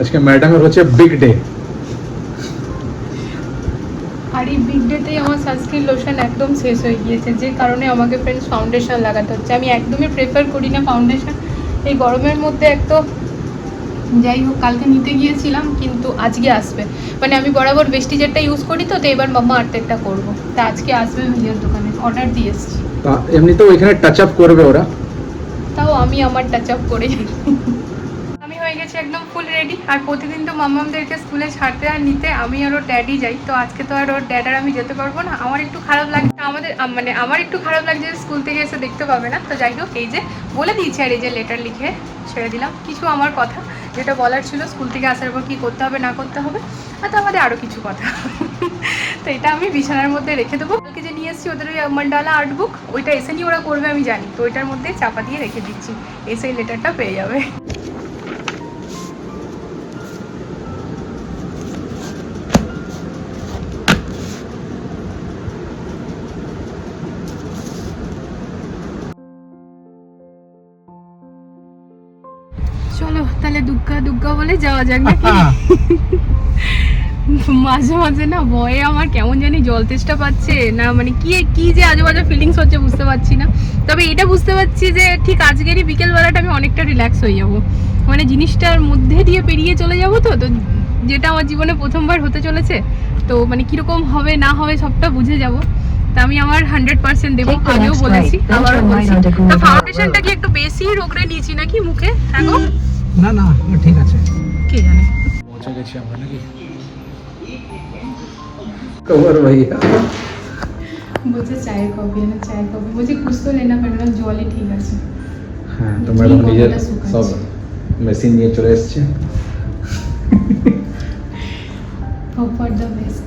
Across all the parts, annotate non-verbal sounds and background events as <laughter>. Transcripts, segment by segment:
আজকে ম্যাডামের হচ্ছে বিগ ডে আর এই বিগ ডেতেই আমার সানস্ক্রিন লোশন একদম শেষ হয়ে গিয়েছে যে কারণে আমাকে ফ্রেন্ডস ফাউন্ডেশন লাগাতে হচ্ছে। আমি একদমই প্রেফার করি না ফাউন্ডেশন এই গরমের মধ্যে এক তো যাই হোক কালকে নিতে গিয়েছিলাম কিন্তু আজকে আসবে। মানে আমি বরাবর বেস্টিজেরটা ইউজ করি তো তো এবার মাম্মা আর্থেরটা করব। তা আজকে আসবে ভাইয়ার দোকানে অর্ডার দিয়ে এসেছি। তা এমনিতেও এখানে টাচ আপ করবে ওরা? তাও আমি আমার টাচ আপ করে আমি হয়ে গেছি একদম ফুল রেডি আর প্রতিদিন তো মাম্মামদেরকে স্কুলে ছাড়তে আর নিতে আমি আর ওর ড্যাডি যাই। তো আজকে তো আর ওর ড্যাড আর আমি যেতে পারব না। আমার একটু খারাপ লাগছে আমাদের মানে আমার একটু খারাপ লাগছে স্কুল থেকে এসে দেখতে পাবে না। তো যাই হোক, এই যে বলে দিয়েছি আর এই যে লেটার লিখে ছেড়ে দিলাম। কিছু আমার কথা, যেটা বলার ছিল স্কুল থেকে আসার পর কী করতে হবে, না করতে হবে। আর তো আমাদের আরও কিছু কথা। <laughs> তো এটা আমি বিছানার মধ্যে রেখে দেবো। কালকে যে নিয়ে এসেছি ওদের ওই মান্ডালা আর্ট বুক ওইটা এসে নিয়ে ওরা করবে আমি জানি। তো ওইটার মধ্যে চাপা দিয়ে রেখে দিচ্ছি। এসে লেটারটা পেয়ে যাবে। চলো তাহলে দুগ্গা দুগ্গা বলে যাওয়া যাক নাকি? <laughs> মাঝে মাঝে না ভয়ে আমার কেমন জানি জল তেষ্টা পাচ্ছে। না মানে কি কি যে আজে বাজে ফিলিংস হচ্ছে বুঝতে পারছি না। তবে এটা বুঝতে পারছি যে ঠিক আজকেরই বিকেলবেলাটা আমি অনেকটা রিল্যাক্স হয়ে যাব। মানে জিনিসটার মধ্যে দিয়ে পেরিয়ে চলে যাব তো তো যেটা আমার জীবনে প্রথমবার হতে চলেছে তো মানে কীরকম হবে না হবে সবটা বুঝে যাব। তা আমি আমার হান্ড্রেড পার্সেন্ট দেবো Take the আগেও next বলেছি right, then আবারও turn right বলছি onto তা Goulburn ফাউন্ডেশনটা Road. কি একটু বেশি রোগড়ে নিয়েছি নাকি মুখে হ্যাঁ গো? না না ঠিক আছে কে জানে পৌঁছে গেছি আমরা নাকি কবর ভাইয়া বলছে চায়ের কফি না চায়ের কফি বলছে কুছ তো লেনা পড়ে না জলই ঠিক আছে হ্যাঁ তো কি ম্যাডাম নিজের কতটা সুখ সব আছে। মেশিন নিয়ে চলে এসছে হোপ ফর দ্য বেস্ট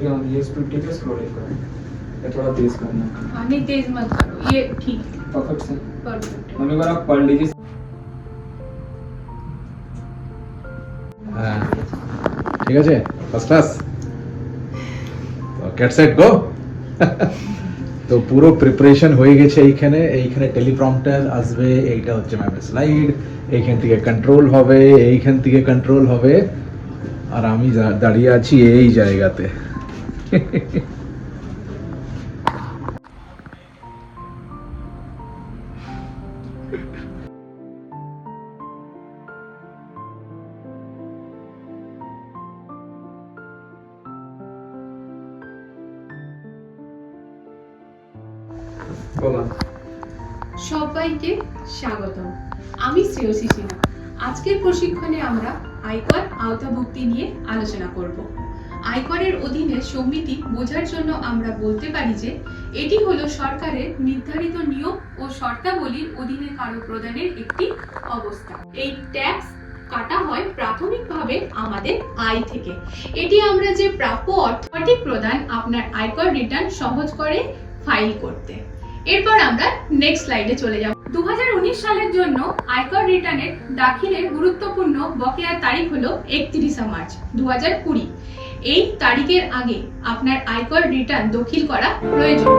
তাহলে তো পুরোটা দেখা যাবে। First class. देखिए हम ये स्पीड ठीक है स्लो करें या थोड़ा तेज करना है हाँ, नहीं तेज मत करो ये ठीक है परफेक्ट से परफेक्ट है मम्मी बार आप पढ़ लीजिए হ্যাঁ ঠিক আছে ফার্স্ট ক্লাস তো গেট সেট গো তো পুরো প্রিপারেশন হয়ে গেছে এইখানে এইখানে টেলিপ্রম্পটার আসবে এইটা হচ্ছে ম্যামের স্লাইড এইখান থেকে কন্ট্রোল হবে এইখান থেকে কন্ট্রোল হবে আর আমি যা- দাঁড়িয়ে আছি এই জায়গাতে बोला সবাইকে স্বাগতম। আমি শ্রেয়সী সিনহা। আজকের প্রশিক্ষণে আমরা আয়কর আওতাভুক্তি নিয়ে আলোচনা করব। আয়করের অধীনে সমিতি বোঝার জন্য আমরা বলতে পারি যে, এটি হলো সরকারের নির্ধারিত নিয়ম ও শর্তাবলীর অধীনে কারও প্রদানের একটি অবস্থা। এই ট্যাক্স কাটা হয় প্রাথমিকভাবে আমাদের আয় থেকে। এটি আমরা যে প্রাপ্য অর্থ প্রদান আপনার আয়কর রিটার্ন সহজ করে ফাইল করতে। এরপর আমরা নেক্সট স্লাইডে চলে যাব। দু হাজার উনিশ সালের জন্য আয়কর রিটার্নের দাখিলের গুরুত্বপূর্ণ বকেয়ার তারিখ হলো একত্রিশে মার্চ দু হাজার কুড়ি। এই তারিখের আগে আপনার আয়কর রিটার্ন দাখিল করা প্রয়োজন।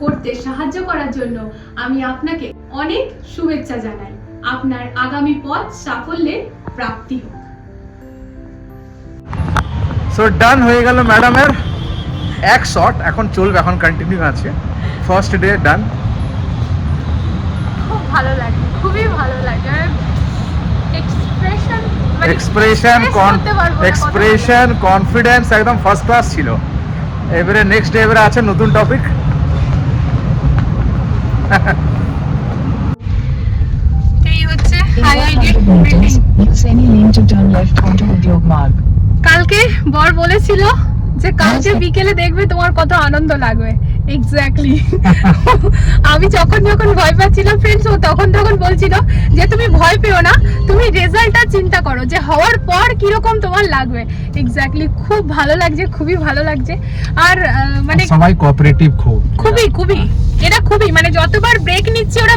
করতে সাহায্য করার জন্য আমি আপনাকে শুভেচ্ছা জানাই। আপনার আগামী পথ সাফল্যের প্রাপ্তি হোক। সো ডান হয়ে গেল ম্যাডামের এক শট এখন চলবে এখন কন্টিনিউ আছে। ফার্স্ট ডে ডান খুব ভালো লাগে খুবই ভালো লাগে। এক্সপ্রেশন এক্সপ্রেশন এক্সপ্রেশন কনফিডেন্স একদম ফার্স্ট ক্লাস ছিল। এবারে নেক্সট ডে এবারে আছে নতুন টপিক <laughs> কালকে বর বলেছিল যে কালকে বিকেলে দেখবে তোমার কত আনন্দ লাগবে। এক্স্যাক্টলি আমি যখন যখন ভয় পাচ্ছিলাম ফ্রেন্ডস ও তখন তখন বলছিল যে তুমি ভয় পেও না তুমি রেজাল্টটা চিন্তা করো যে হওয়ার পর কীরকম তোমার লাগবে। এক্স্যাক্টলি খুব ভালো লাগছে খুবই ভালো লাগছে। আর মানে সবাই কোঅপারেটিভ খুব। খুবই খুবই। এটা খুবই মানে যতবার ব্রেক নিচ্ছে ওরা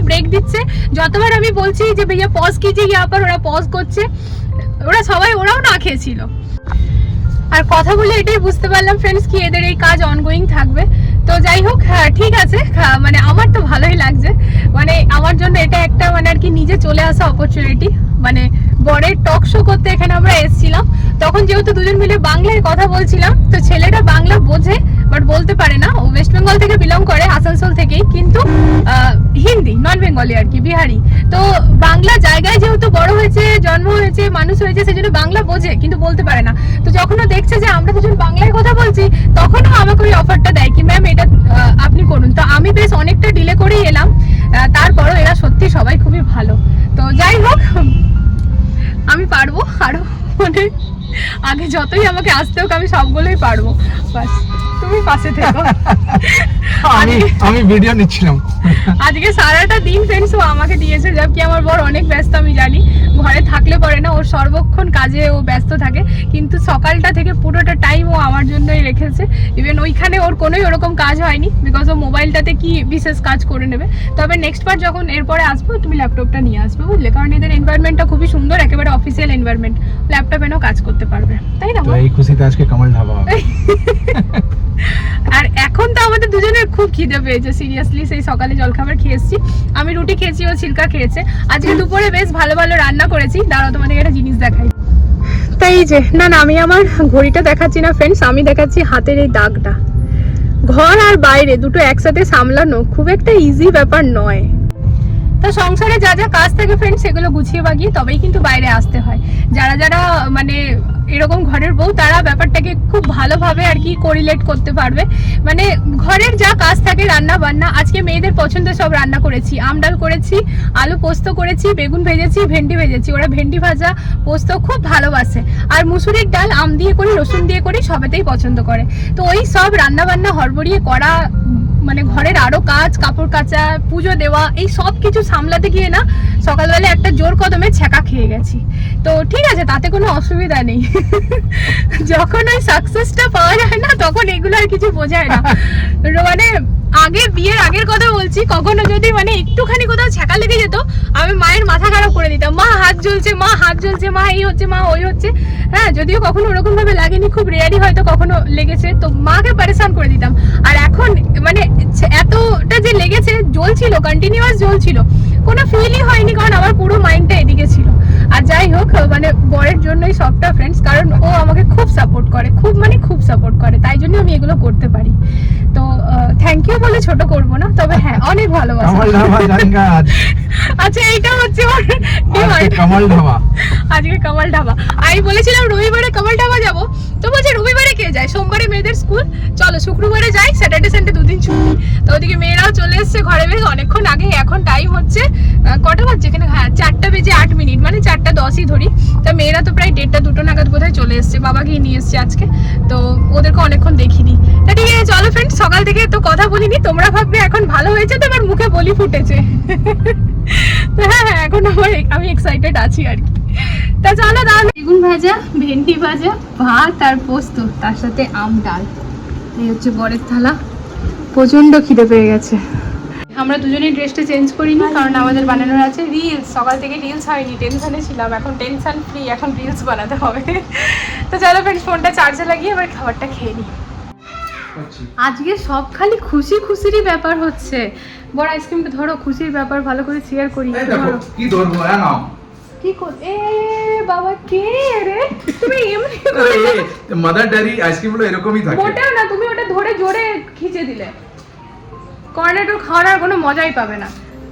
যতবার আমি বলছি যে ভাইয়া পজ কিজিয়ে পর ওরা পজ করছে ওরা সবাই ওরাও না খেয়েছিল। আর কথা বলে এটাই বুঝতে পারলাম ফ্রেন্ডস কি এদের এই কাজ অনগোয়িং থাকবে। তো যাই হোক হ্যাঁ, ঠিক আছে হ্যাঁ, মানে আমার তো ভালোই লাগছে। মানে আমার জন্য এটা একটা মানে আর কি নিজে চলে আসা অপরচুনিটি মানে বরের টক শো করতে এখানে আমরা এসেছিলাম। তখন যেহেতু দুজন মিলে বাংলায় কথা বলছিলাম তো ছেলেটা বাংলা বোঝে বাট বলতে পারে না। ও ওয়েস্ট বেঙ্গল থেকে বিলং করে, আসানসোল থেকেই। কিন্তু হিন্দি নন বেঙ্গলি আর কি, বিহারি। তো বাংলা জায়গায় যেহেতু বড় হয়েছে, জন্ম হয়েছে, মানুষ হয়েছে, সেজন্য বাংলা বোঝে, কিন্তু বলতে পারে না। তো যখন ও দেখছে যে আমরা দুজন বাংলায় কথা বলছি, তখনও আমাকে ওই অফারটা দেয় কি ম্যাম এটা আপনি করুন। তো আমি বেশ অনেকটা ডিলে করেই এলাম। তারপরও এরা সত্যি সবাই খুবই ভালো। তো যাই হোক আমি পারব আরও মানে আগে যতই আমাকে আসতে হোক আমি সবগুলোই পারব। বাস তুমি পাশে থেকো। আমি আমি ভিডিও নিচ্ছিলাম। আজকে সারাটা দিন ফ্রেন্ডস ও আমাকে দিয়েছে যা কি আমার বর অনেক ব্যস্ত আমি জানি। ঘরে থাকলে পরে না ওর সর্বক্ষণ কাজে ও ব্যস্ত থাকে। কিন্তু সকালটা থেকে পুরোটা টাইম ও আমার ওইখানে ওর কোনোই ওরকম কাজ হয়নি বিকজ ও মোবাইলটাতে কি বিশেষ কাজ করে নেবে। তবে নেক্সট বার যখন এরপরে আসব তুমি ল্যাপটপটা নিয়ে আসবে বুঝলে? কারণ এদের এনভায়রনমেন্টটা খুবই সুন্দর একেবারে অফিসিয়াল এনভায়রনমেন্ট ল্যাপটপ এনেও কাজ করতে পারবে। তাই না এই খুশিতে আজকে কমল হবে। আর এখন তো আমাদের দুজনের খুব খিদে পেয়েছে সিরিয়াসলি সেই সকালে জলখাবার খেয়ে এসেছি। আমি রুটি খেয়েছি ও ছিলকা খেয়েছে। আজকে দুপুরে বেশ ভালো ভালো রান্না করেছি। দাঁড়াও তোমাদের একটা জিনিস দেখাই। তাই যে না না আমি আমার ঘড়িটা দেখাচ্ছি না ফ্রেন্ডস আমি দেখাচ্ছি হাতের এই দাগটা। ঘর আর বাইরে দুটো একসাথে সামলানো খুব একটা ইজি ব্যাপার নয়। তো সংসারে যা যা কাজ থাকে ফ্রেন্ড সেগুলো গুছিয়ে বাগিয়ে তবেই কিন্তু বাইরে আসতে হয়। যারা যারা মানে এরকম ঘরের বউ, তারা ব্যাপারটাকে খুব ভালোভাবে আর কি কোরিলেট করতে পারবে। মানে ঘরের যা কাজ থাকে, রান্না বান্না, আজকে মেয়েদের পছন্দ সব রান্না করেছি। আম ডাল করেছি, আলু পোস্ত করেছি, বেগুন ভেজেছি, ভেন্ডি ভেজেছি। ওরা ভেন্ডি ভাজা, পোস্ত খুব ভালোবাসে। আর মুসুরির ডাল আম দিয়ে করি, রসুন দিয়ে করি, সবেতেই পছন্দ করে। তো ওই সব রান্না বান্না হড়বড়িয়ে করা মানে ঘরের আরও কাজ, কাপড় কাচা, পুজো দেওয়া, এই সব কিছু সামলাতে গিয়ে না সকালবেলা একটা জোর কদমে ছ্যাঁকা খেয়ে গেছি। তো ঠিক আছে, তাতে কোনো অসুবিধা নেই। <laughs> যখন ওই সাকসেসটা পাওয়া যায় না, তখন এগুলো আর কিছু বোঝায় না। মানে আগে বিয়ের আগের কথা বলছি, কখনো যদি মানে একটুখানি কোথাও ছ্যাঁকা লেগে যেত, আমি মায়ের মাথা খারাপ করে দিতাম। মা হাত জ্বলছে, মা হাত জ্বলছে, মা এই হচ্ছে, মা ওই হচ্ছে। হ্যাঁ যদিও কখনো ওরকম ভাবে লাগেনি, খুব রেয়ারই হয়তো কখনো লেগেছে, তো মাকে পরেশান করে দিতাম। আর এখন মানে এতটা যে লেগেছে, জ্বলছিল কন্টিনিউয়াস জ্বলছিল, কোনো ফিলই হয়নি, কারণ আমার পুরো মাইন্ডটা এদিকে ছিল। আর যাই হোক মানে বরের জন্যই সবটা ফ্রেন্ডস কারণ ও আমাকে খুব সাপোর্ট করে খুব মানে খুব সাপোর্ট করে তাই জন্য আমি এগুলো করতে পারি। তো থ্যাংক ইউ বলে ছোট করব না তবে হ্যাঁ অনেক ভালোবাসা। আচ্ছা এইটা হচ্ছে কমল ঢাবা আজকে কামাল ঢাবা আমি বলেছিলাম রবিবারে কামাল যাব তো বলছে রবিবারে কে যায়? সোমবারে মেয়েদের স্কুল। চলো শুক্রবারে যাই স্যাটারডে সানডে দুদিন ছুটি। তো ওদিকে মেয়েরাও চলে এসছে ঘরে বেশ অনেকক্ষণ আগে এখন টাইম হচ্ছে কটা বাজছে এখানে? হ্যাঁ চারটা বেজে আট মিনিট মানে চারটা দশই ধরি। তা মেয়েরা তো প্রায় দেড়টা দুটো নাগাদ বোধহয় চলে এসছে বাবাকে নিয়ে এসছে আজকে। তো ওদেরকে অনেকক্ষণ দেখিনি। তা ঠিক আছে, চলো ফ্রেন্ড সকাল থেকে তো কথা বলিনি। তোমরা ভাববে এখন ভালো হয়েছে তো এবার মুখে বলি ফুটেছে। হ্যাঁ হ্যাঁ এখন আমার আমি এক্সাইটেড আছি আর কি। তা চলো দাঁড়ান বেগুন ভাজা, ভেন্ডি ভাজা, ভাত আর পোস্ত, তার সাথে আম ডাল। এই হচ্ছে বরের থালা। প্রচণ্ড খিদে পেয়ে গেছে। আমরা দুজনেই ড্রেসটা চেঞ্জ করিনি কারণ আমাদের বানানোর আছে রিলস সকাল থেকে রিলস হয়নি টেনশনে ছিলাম। এখন টেনশন ফ্রি এখন রিলস বানাতে হবে। তো চলো ফ্রেন্ডস ফোনটা চার্জে লাগিয়ে এবার খাবারটা খেয়ে নিই। আজকে সব খালি খুশি খুশিরই ব্যাপার হচ্ছে। বড় আইসক্রিমটা ধরো খুশির ব্যাপার ভালো করে শেয়ার করি। কি ধরবো হ্যাঁ নাও। কি কর এ বাবা কে রে? তুমি এমনি করে মাদার ডেয়ারি আইসক্রিমগুলো এরকমই থাকে। মোটেও না তুমি ওটা ধরে জোরে খিচে দিলে। কর্নেটো খাওয়ার আর কোনো মজাই পাবে না।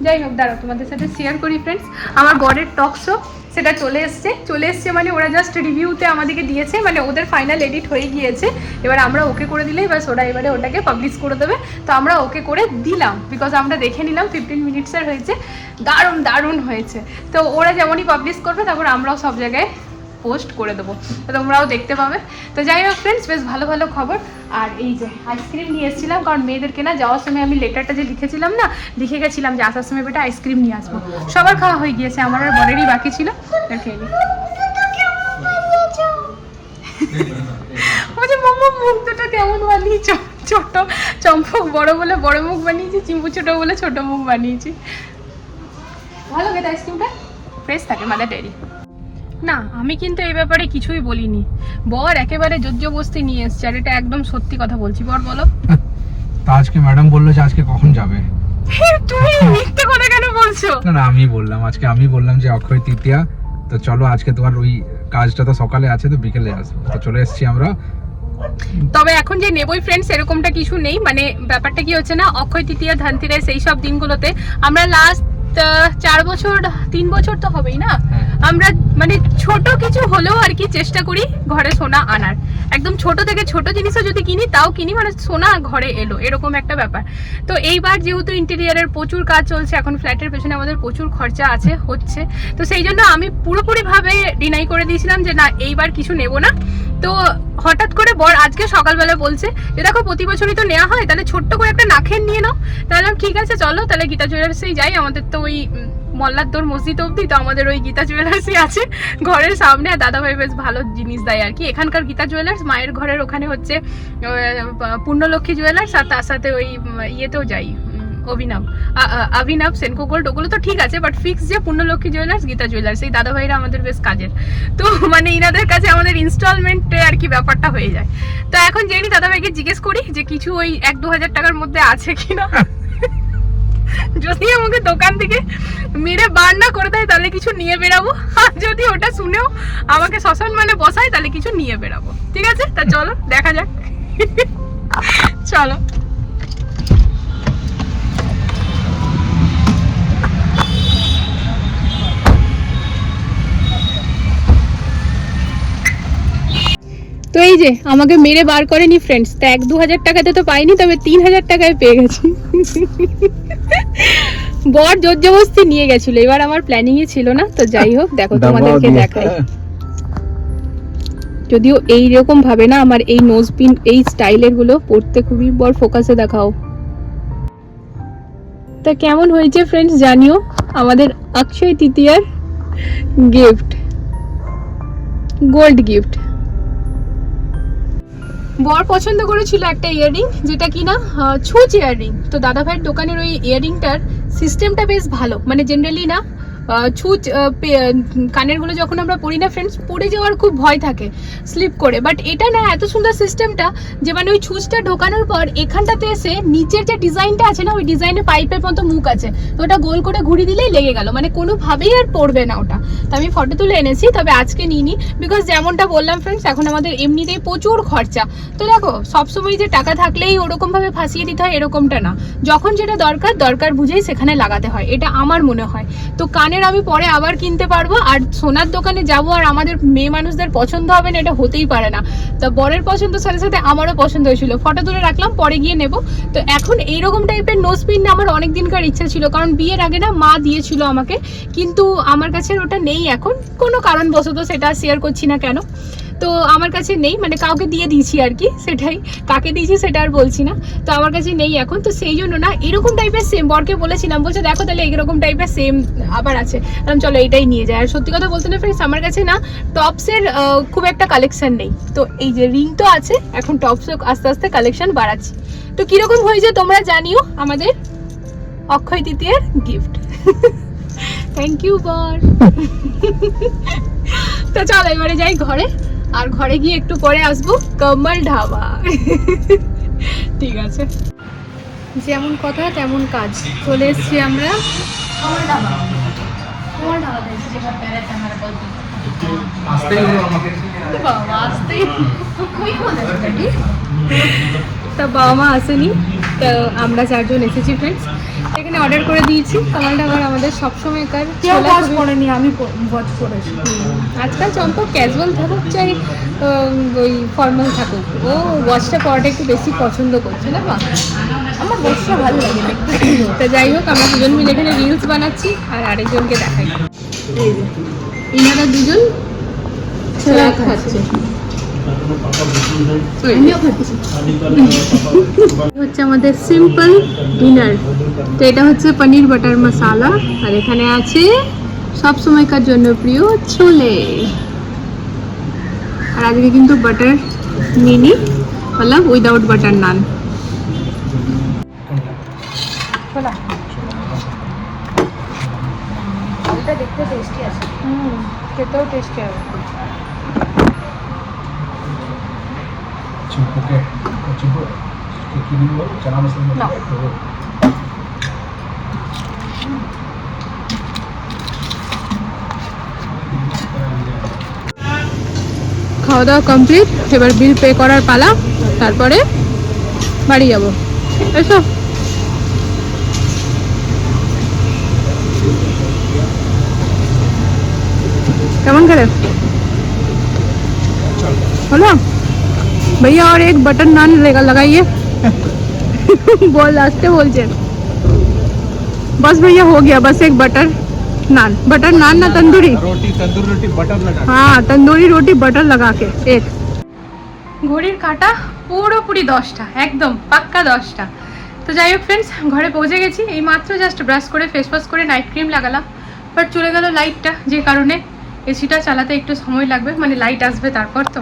যাই হোক, দাঁড়াও, তোমাদের সাথে শেয়ার করি ফ্রেন্ডস আমার বরের টক শো সেটা চলে এসছে। চলে এসছে মানে ওরা জাস্ট রিভিউতে আমাদেরকে দিয়েছে মানে ওদের ফাইনাল এডিট হয়ে গিয়েছে। এবার আমরা ওকে করে দিলেই বাস ওরা এবারে ওটাকে পাবলিশ করে দেবে। তো আমরা ওকে করে দিলাম বিকজ আমরা দেখে নিলাম ফিফটিন মিনিটসের হয়েছে। দারুণ দারুণ হয়েছে। তো ওরা যেমনই পাবলিশ করবে তারপর আমরাও সব জায়গায় পোস্ট করে দেবো। তো তোমরাও দেখতে পাবে। তো যাই হোক ফ্রেন্ডস বেশ ভালো ভালো খবর। আর এই যে আইসক্রিম নিয়ে এসেছিলাম, কারণ মেয়েদেরকে না যাওয়ার সময় আমি লেটারটা যে লিখেছিলাম না, লিখে গেছিলাম যে আসার সময় বেটা আইসক্রিম নিয়ে আসব। সবার খাওয়া হয়ে গিয়েছে, আমার আর বরেরই বাকি ছিল। খেয়ে মুখ কেমন ছোট বলে বড় মুখ বানিয়েছি, চিম্পু বলে মুখ বানিয়েছি। ভালো খেতে আইসক্রিমটা ফ্রেশ থাকে মাদার ডেয়ারি না আমি কিন্তু এই ব্যাপারে কিছুই বলিনি। বর একেবারে জোজ্জবস্তি নিয়ে এসছে আর এটা একদম সত্যি কথা বলছি। বর বলো। তা আজকে ম্যাডাম বলল যে আজকে কখন যাবে? তুমি মিথ্যে কথা কেন বলছো? না না আমি বললাম আজকে আমি বললাম যে অক্ষয় তৃতীয়া তো চলো আজকে তোমার ওই কাজটা তো সকালে আছে তো বিকেলে আসব। তো চলে এসেছি আমরা। তবে এখন যে নেবই ফ্রেন্ডস এরকমটা কিছু নেই। মানে ব্যাপারটা কি হচ্ছে না অক্ষয় তৃতীয়া ধনতেরাস এই সব দিনগুলোতে আমরা লাস্ট চার বছর, তিন বছর তো হবেই না। আমরা মানে ছোট কিছু হলেও আর কি চেষ্টা করি ঘরে সোনা আনার। একদম ছোট থেকে ছোট জিনিসও যদি কিনি, তাও কিনি মানে সোনা ঘরে এলো, এরকম একটা ব্যাপার। তো এইবার যেহেতু ইন্টেরিয়ারের প্রচুর কাজ চলছে, এখন ফ্ল্যাটের পেছনে আমাদের প্রচুর খরচা আছে, হচ্ছে। তো সেই জন্য আমি পুরোপুরিভাবে ডিনাই করে দিয়েছিলাম যে, না, এইবার কিছু নেব না। তো হঠাৎ করে বর আজকে সকালবেলা বলছে যে, দেখো, প্রতি বছরই তো নেওয়া হয়, তাহলে ছোট্ট করে একটা নাখের নিয়ে নাও। তাহলে ঠিক আছে, চলো, তাহলে গীতা জুয়েলার্সেই যাই। আমাদের তো ওই মল্লারদোর মসজিদ অবধি, তো আমাদের ওই গীতা জুয়েলার্সই আছে ঘরের সামনে। আর দাদাভাই বেশ ভালো জিনিস দেয় আর কি। এখানকার গীতা জুয়েলার্স মায়ের ঘরের ওখানে হচ্ছে পূর্ণলক্ষ্মী জুয়েলার্স আর তার সাথে ওই ইয়েতেও যাই অভিনব। অভিনব সেনকো গোল্ড ওগুলো তো ঠিক আছে বাট ফিক্স যে পূর্ণলক্ষ্মী জুয়েলার্স গীতা জুয়েলার্স এই দাদা ভাইরা আমাদের বেশ কাজের। তো মানে ইনাদের কাছে আমাদের ইনস্টলমেন্টে আর কি ব্যাপারটা হয়ে যায়। তো এখন জেনি দাদা ভাইকে জিজ্ঞেস করি যে কিছু ওই এক দু হাজার টাকার মধ্যে আছে কিনা? <laughs> যদি আমাকে দোকান থেকে মেরে বার না করে দেয় তাহলে কিছু নিয়ে বেরাবো আর যদি ওটা শুনেও আমাকে শ্মশান মানে বসায় তাহলে কিছু নিয়ে বেরাবো ঠিক আছে? তা চলো দেখা যাক। <laughs> চলো। তো এই যে আমাকে মেরে বার করেনি ফ্রেন্ডস তা এক দু হাজার টাকাতে তো পাইনি তবে তিন হাজার টাকায় পেয়ে গেছি। বর জোর জবস্তি নিয়ে গেছিল। এবার আমার প্ল্যানিং এ ছিল না তো যাই হোক দেখো তোমাদেরকে দেখাই। যদিও এই রকম ভাবে না আমার এই নোজ পিন এই স্টাইলেরগুলো পড়তে খুবই বড় ফোকাসে দেখাও। তা কেমন হয়েছে ফ্রেন্ডস জানিও? আমাদের অক্ষয় তৃতীয়ার গিফট গোল্ড গিফট বর পছন্দ করেছিল একটা ইয়াররিং যেটা কি না ছুঁচ ইয়াররিং তো দাদা ভাইয়ের দোকানের ওই ইয়াররিংটার সিস্টেমটা বেশ ভালো। মানে জেনারেলি না ছুঁচ আহ, পে- আহ, কানেরগুলো যখন আমরা পরি না ফ্রেন্ডস পড়ে যাওয়ার খুব ভয় থাকে স্লিপ করে। বাট এটা না এত সুন্দর সিস্টেমটা যে মানে ওই ছুঁচটা ঢোকানোর পর এখানটাতে এসে নিচের যে ডিজাইনটা আছে না ওই ডিজাইনে পাইপের মতো মুখ আছে তো ওটা গোল করে ঘুরি দিলেই লেগে গেল। মানে কোনোভাবেই আর পড়বে না ওটা। তো আমি ফটো তুলে এনেছি তবে আজকে নিইনি বিকজ যেমনটা বললাম ফ্রেন্ডস এখন আমাদের এমনিতেই প্রচুর খরচা। তো দেখো সবসময় যে টাকা থাকলেই ওরকম ভাবে ফাঁসিয়ে দিতে হয় এরকমটা না। যখন যেটা দরকার দরকার বুঝেই সেখানে লাগাতে হয়। এটা আমার মনে হয়। তো কানের আমি পরে আবার কিনতে পারব। আর সোনার দোকানে যাব আর আমাদের মেয়ে মানুষদের পছন্দ হবে না, এটা হতেই পারে না। তা বরের পছন্দ, সাথে সাথে আমারও পছন্দ হয়েছিল। ফটো তুলে রাখলাম, পরে গিয়ে নেব। তো এখন এইরকম টাইপের নোজ পিন আমার অনেক দিনকার ইচ্ছা ছিল, কারণ বিয়ের আগে না মা দিয়েছিল আমাকে। কিন্তু আমার কাছে ওটা নেই এখন। কোনো কারণবশত সেটা শেয়ার করছি না কেন। তো আমার কাছে নেই মানে কাউকে দিয়ে দিয়েছি আর কি, সেটাই। কাকে দিয়েছি সেটা আর বলছি না। তো আমার কাছে নেই এখন, তো সেই জন্য না, এরকম টাইপের সেম বরকে বলেছিলাম, বলছে, দেখো তাহলে এরকম টাইপের সেম আবার আছে। বললাম, চলো এটাই নিয়ে যায় আর সত্যি কথা বলতে না ফ্রেন্ডস আমার কাছে না টপসের খুব একটা কালেকশন নেই। তো এই যে রিং তো আছে, এখন টপসও আস্তে আস্তে কালেকশন বাড়াচ্ছি। তো কীরকম হয়েছে তোমরা জানিও আমাদের অক্ষয় তৃতীয়ার গিফট থ্যাংক ইউ বর। <laughs> তো চলো, এবারে যাই ঘরে। আর ঘরে গিয়ে একটু পরে আসব কমল ঢাবা ঠিক আছে। যেমন কথা তেমন কাজ। চলে এসেছি আমরা। কমল ঢাবা কমল ঢাবাতে এসেছি বাবা আসতেই খুবই মজা তা বাবা মা আসেনি। তো আমরা চারজন এসেছি ফ্রেন্ডস এখানে অর্ডার করে দিয়েছি। কামাল ডাবার আমাদের সবসময়কার কেউ খুবই- করেনি আমি ওয়াচ করেছি। আজকাল চম্পক ক্যাজুয়াল থাকুক চাই ওই ফর্মাল থাকুক। ও ওয়াচটা পরাটা একটু বেশি পছন্দ করছে না মা আমার বসটা ভালো লাগে দেখতে তা যাই হোক আমরা দুজন মিলে এখানে রিলস বানাচ্ছি আর আরেকজনকে দেখাই। ইনারা দুজন খাচ্ছি। হচ্ছে আমাদের সিম্পল ডিনার তো এটা হচ্ছে পনির বাটার মশালা আর এখানে আছে সব সময়কার জন্য প্রিয় ছোলে। আর আজকে কিন্তু বাটার নিনি মতলব উইদাউট বাটার নান দেখতে টেস্টি আছে। হুম খেতেও টেস্টি হবে। chipotle, o chipotle, que aquí mismo cenamos el mismo. No. খাওয়া দাওয়া কমপ্লিট এবার বিল পে করার পালা তারপরে বাড়ি যাব এসো কেমন করে হলো भैया और एक बटर नान लगाइए। <laughs> बोल लास्टे बोलचे बस भैया हो गया बस एक बटर नान। बटर नान ना तंदूरी। रोटी तंदूरी रोटी बटर लगा हाँ तंदूरी रोटी बटर लगा के एक। ঘড়ির কাটা পুরোপুরি দশটা একদম পাক্কা দশটা তো যাই হোক ফ্রেন্ডস ঘরে পৌঁছে গেছি এই মাত্র জাস্ট ব্রাশ করে ফেস ওয়াশ করে নাইট ক্রিম লাগালাম। বাট চলে গেল লাইটটা যে কারণে এসিটা চালাতে একটু সময় লাগবে মানে লাইট আসবে তারপর তো।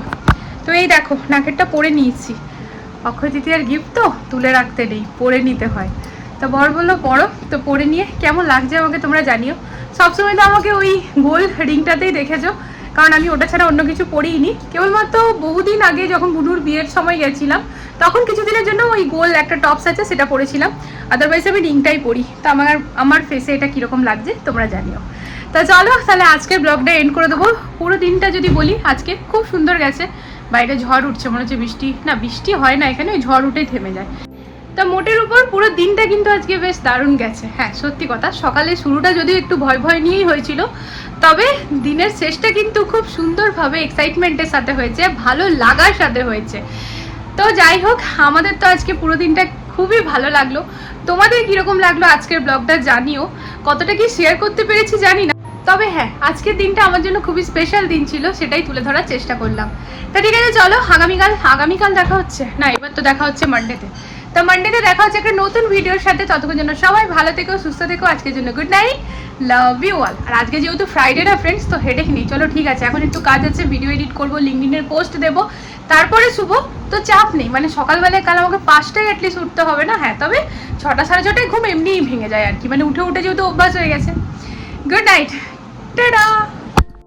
তো এই দেখো, নাকেরটা পরে নিয়েছি। অক্ষয় তৃতীয়ার গিফট তো তুলে রাখতে নেই, পরে নিতে হয়। তো বর বলল পড়ো তো পরে নিয়ে কেমন লাগছে আমাকে তোমরা জানিও। সবসময় তো আমাকে ওই গোল রিংটাতেই দেখেছ, কারণ আমি ওটা ছাড়া অন্য কিছু পরিনি কেবলমাত্র বহুদিন আগে যখন বুনুর বিয়ের সময় গেছিলাম, তখন কিছুদিনের জন্য ওই গোল একটা টপস আছে, সেটা পরেছিলাম। আদারওয়াইজ আমি রিংটাই পরি। তো আমার আমার ফেসে এটা কীরকম লাগছে তোমরা জানিও। তা চলো, তাহলে আজকের ব্লগটা এন্ড করে দেবো। পুরো দিনটা যদি বলি, আজকে খুব সুন্দর গেছে। বাইরে ঝড় উঠছে, মনে হচ্ছে বৃষ্টি। না, বৃষ্টি হয় না এখানে, ওই ঝড় উঠেই থেমে যায়। তা মোটের উপর পুরো দিনটা কিন্তু আজকে বেশ দারুণ গেছে। হ্যাঁ সত্যি কথা, সকালে শুরুটা যদিও একটু ভয় ভয় নিয়েই হয়েছিল, তবে দিনের শেষটা কিন্তু খুব সুন্দরভাবে এক্সাইটমেন্টের সাথে হয়েছে, ভালো লাগার সাথে হয়েছে। তো যাই হোক, আমাদের তো আজকে পুরো দিনটা খুবই ভালো লাগল। তোমাদের কীরকম লাগল আজকের ব্লগটা জানিও। কতটা কি শেয়ার করতে পেরেছি জানি না। তবে হ্যাঁ আজকের দিনটা আমার জন্য খুবই স্পেশাল দিন ছিল, সেটাই তুলে ধরার চেষ্টা করলাম। তা ঠিক আছে, চলো, আগামীকাল আগামীকাল দেখা হচ্ছে। না, এবার তো দেখা হচ্ছে মানডেতে তো মানডেতে দেখা হচ্ছে একটা নতুন ভিডিওর সাথে। ততক্ষণ জন্য সবাই ভালো থেকো, সুস্থ থেকো। আজকের জন্য good night love you all আর আজকে যেহেতু ফ্রাইডে না ফ্রেন্ডস তো হেডেক নেই। চলো, ঠিক আছে, এখন একটু কাজ আছে ভিডিও এডিট করব লিঙ্কডিনের পোস্ট দেবো। তারপরে শুভ, তো চাপ নেই। মানে সকালবেলায় কাল আমাকে পাঁচটায় অ্যাটলিস্ট উঠতে হবে না? হ্যাঁ তবে ছটা, সাড়ে ছটায় ঘুম এমনিই ভেঙে যায় আর কি। মানে উঠে উঠে যেহেতু অভ্যাস হয়ে গেছে। Good night Ta-da!